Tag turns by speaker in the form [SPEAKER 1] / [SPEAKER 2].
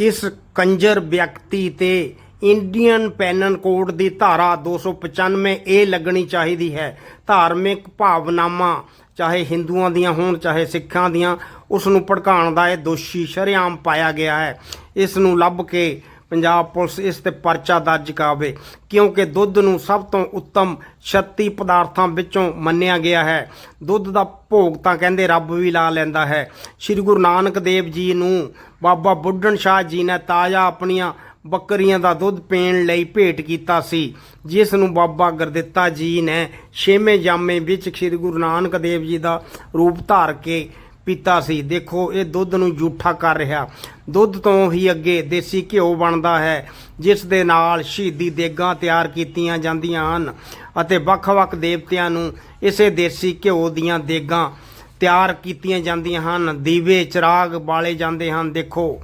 [SPEAKER 1] ਇਸ ਕੰਜਰ ਵਿਅਕਤੀ ਤੇ ਇੰਡੀਅਨ ਪੈਨਨ ਕੋਡ ਦੀ ਧਾਰਾ 295 ਇਹ ਲੱਗਣੀ ਚਾਹੀਦੀ ਹੈ। ਧਾਰਮਿਕ ਭਾਵਨਾਵਾਂ, ਚਾਹੇ ਹਿੰਦੂਆਂ ਦੀਆਂ ਹੋਣ, ਚਾਹੇ ਸਿੱਖਾਂ ਦੀਆਂ, ਉਸ ਨੂੰ ਭੜਕਾਉਣ ਦਾ ਇਹ ਦੋਸ਼ੀ ਸ਼ਰੇਆਮ ਪਾਇਆ ਗਿਆ ਹੈ। ਇਸ ਨੂੰ ਲੱਭ ਕੇ ਪੰਜਾਬ ਪੁਲਿਸ ਇਸ ਤੇ ਪਰਚਾ ਦਰਜ ਕਰਾਵੇ, ਕਿਉਂਕਿ ਦੁੱਧ ਨੂੰ ਸਭ ਤੋਂ ਉੱਤਮ ਛੱਤੀ ਪਦਾਰਥਾਂ ਵਿੱਚੋਂ ਮੰਨਿਆ ਗਿਆ ਹੈ। ਦੁੱਧ ਦਾ ਭੋਗ ਤਾਂ ਕਹਿੰਦੇ ਰੱਬ ਵੀ ਲਾ ਲੈਂਦਾ ਹੈ। ਸ੍ਰੀ ਗੁਰੂ ਨਾਨਕ ਦੇਵ ਜੀ ਨੂੰ ਬਾਬਾ ਬੁੱਢਣ ਸ਼ਾਹ ਜੀ ਨੇ ਤਾਜ਼ਾ ਆਪਣੀਆਂ ਬੱਕਰੀਆਂ ਦਾ ਦੁੱਧ ਪੀਣ ਲਈ ਭੇਟ ਕੀਤਾ ਸੀ, ਜਿਸ ਨੂੰ ਬਾਬਾ ਗੁਰਦਿੱਤਾ ਜੀ ਨੇ ਛੇਵੇਂ ਜਾਮੇ ਵਿੱਚ ਸ੍ਰੀ ਗੁਰੂ ਨਾਨਕ ਦੇਵ ਜੀ ਦਾ ਰੂਪ ਧਾਰ ਕੇ ਪੀਤਾ ਸੀ। ਦੇਖੋ, ਇਹ ਦੁੱਧ ਨੂੰ ਜੂਠਾ ਕਰ ਰਿਹਾ। ਦੁੱਧ ਤੋਂ ਹੀ ਅੱਗੇ ਦੇਸੀ ਘਿਓ ਬਣਦਾ ਹੈ, ਜਿਸ ਦੇ ਨਾਲ ਸ਼ਹੀਦੀ ਦੇਗਾਂ ਤਿਆਰ ਕੀਤੀਆਂ ਜਾਂਦੀਆਂ ਹਨ ਅਤੇ ਵੱਖ-ਵੱਖ ਦੇਵਤਿਆਂ ਨੂੰ ਇਸੇ ਦੇਸੀ ਘਿਓ ਦੀਆਂ ਦੇਗਾਂ ਤਿਆਰ ਕੀਤੀਆਂ ਜਾਂਦੀਆਂ ਹਨ। ਦੀਵੇ, ਚਿਰਾਗ ਬਾਲੇ ਜਾਂਦੇ ਹਨ। ਦੇਖੋ